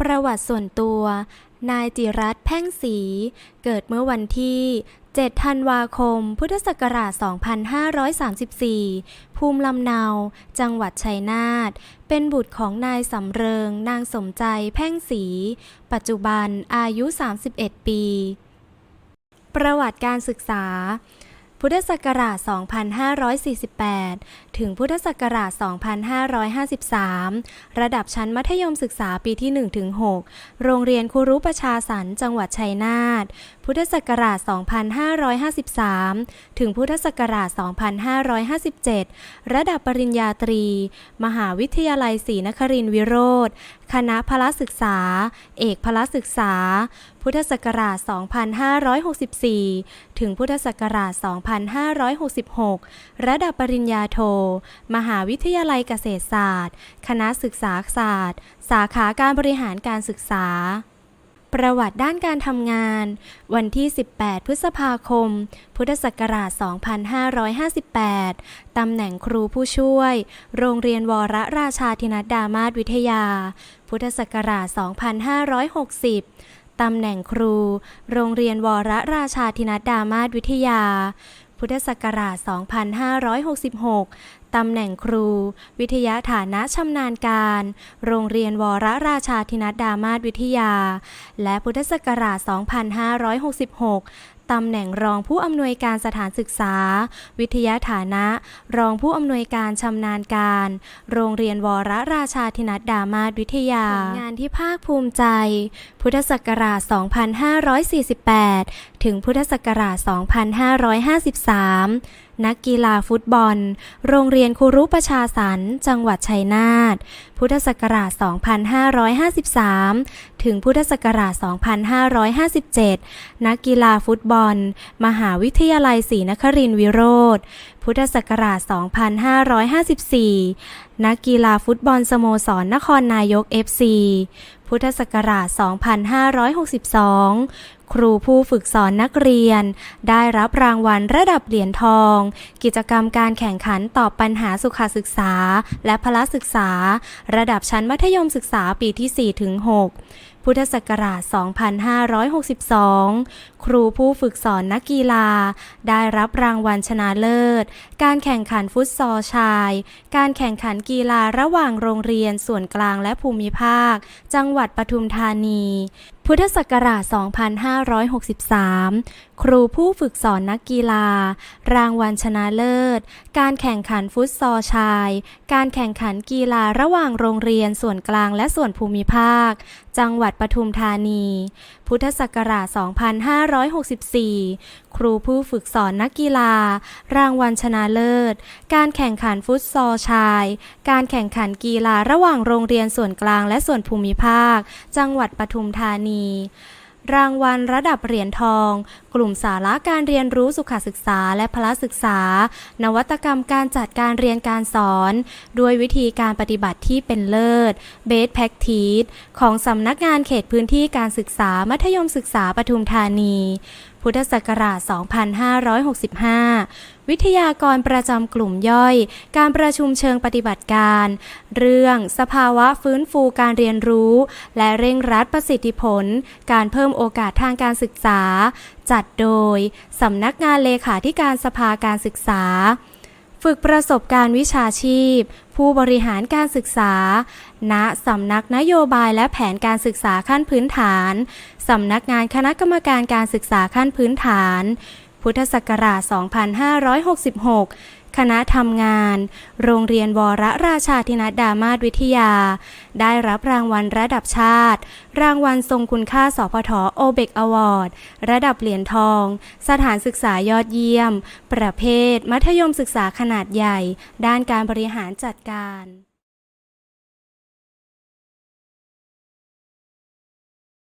ประวัติส่วนตัว นายจิรัตแพ่งศรีเกิดเมื่อวันที่ 7 ธันวาคม พุทธศักราช 2534 ภูมิลำเนา จังหวัดชัยนาท เป็นบุตรของนายสำเริง นางสมใจแพ่งศรีปัจจุบันอายุ 31 ปี ประวัติการศึกษา พุทธศักราช 2548 ถึงพุทธศักราช 2553 ระดับชั้นมัธยมศึกษาปีที่ 1-6 โรงเรียนครูรุประชาสรรจังหวัดชัยนาท พุทธศักราช 2553 ถึงพุทธศักราช 2557 ระดับปริญญาตรี มหาวิทยาลัยศรีนครินทรวิโรธ คณะพละศึกษา เอกพละศึกษา พุทธศักราช 2564 ถึงพุทธศักราช2566 ระดับปริญญาโท มหาวิทยาลัยเกษตรศาสตร์ คณะศึกษาศาสตร์ สาขาการบริหารการศึกษา ประวัติด้านการทำงาน วันที่ 18 พฤษภาคม พุทธศักราช 2558 ตำแหน่งครูผู้ช่วย โรงเรียนวรราชาธินัดดามาศวิทยา พุทธศักราช 2560ตำแหน่งครู โรงเรียนวรราชาธินัดดามาศวิทยา พุทธศักราช 2566 ตำแหน่งครู วิทยาฐานะชำนาญการ โรงเรียนวรราชาธินัดดามาศวิทยา และพุทธศักราช 2566 ตำแหน่งรองผู้อำนวยการสถานศึกษา วิทยาฐานะ รองผู้อำนวยการชำนาญการ โรงเรียนวรราชาธินัดดามาศวิทยาผลงานที่ภาคภูมิใจ พุทธศักราช 2548 ถึงพุทธศักราช 2553 นักกีฬาฟุตบอล โรงเรียนครูรุประชาสรรจังหวัดชัยนาท พุทธศักราช 2553 ถึงพุทธศักราช 2557 นักกีฬาฟุตบอล มหาวิทยาลัยศรีนครินทรวิโรธ พุทธศักราช 2554 นักกีฬาฟุตบอลสโมสรนครนายก FC พุทธศักราช 2562ครูผู้ฝึกสอนนักเรียน ได้รับรางวัลระดับเหรียญทอง กิจกรรมการแข่งขันตอบปัญหาสุขศึกษา และพละศึกษา ระดับชั้นมัธยมศึกษาปีที่4-6พุทธศักราช 2562 ครูผู้ฝึกสอนนักกีฬา ได้รับรางวัลชนะเลิศ การแข่งขันฟุตซอลชาย การแข่งขันกีฬาระหว่างโรงเรียนส่วนกลางและภูมิภาค จังหวัดปทุมธานี พุทธศักราช 2563 ครูผู้ฝึกสอนนักกีฬา รางวัลชนะเลิศ การแข่งขันฟุตซอลชาย การแข่งขันกีฬาระหว่างโรงเรียนส่วนกลางและส่วนภูมิภาค จังหวัดปทุมธานีพุทธศักราช 2564 ครูผู้ฝึกสอนนักกีฬา รางวัลชนะเลิศ การแข่งขันฟุตซอลชาย การแข่งขันกีฬาระหว่างโรงเรียนส่วนกลางและส่วนภูมิภาค จังหวัดปทุมธานี รางวัลระดับเหรียญทอง กลุ่มสาระการเรียนรู้สุขศึกษาและพละศึกษา นวัตกรรมการจัดการเรียนการสอน ด้วยวิธีการปฏิบัติที่เป็นเลิศ Best Practice ของสำนักงานเขตพื้นที่การศึกษามัธยมศึกษาปทุมธานี พุทธศักราช 2565 วิทยากรประจำกลุ่มย่อย การประชุมเชิงปฏิบัติการ เรื่องสภาวะฟื้นฟูการเรียนรู้ และเร่งรัดประสิทธิผล การเพิ่มโอกาสทางการศึกษา จัดโดยสำนักงานเลขาธิการสภาการศึกษา ฝึกประสบการณ์วิชาชีพ ผู้บริหารการศึกษา ณ สำนักนโยบายและแผนการศึกษาขั้นพื้นฐาน สำนักงานคณะกรรมการการศึกษาขั้นพื้นฐาน พุทธศักราช 2566 คณะทำงาน โรงเรียนวรราชาธินัดดามาศวิทยา ได้รับรางวัลระดับชาติ รางวัลทรงคุณค่าสพทโอเบกอวอร์ด ระดับเหรียญทอง สถานศึกษายอดเยี่ยม ประเภท มัธยมศึกษาขนาดใหญ่ ด้านการบริหารจัดการ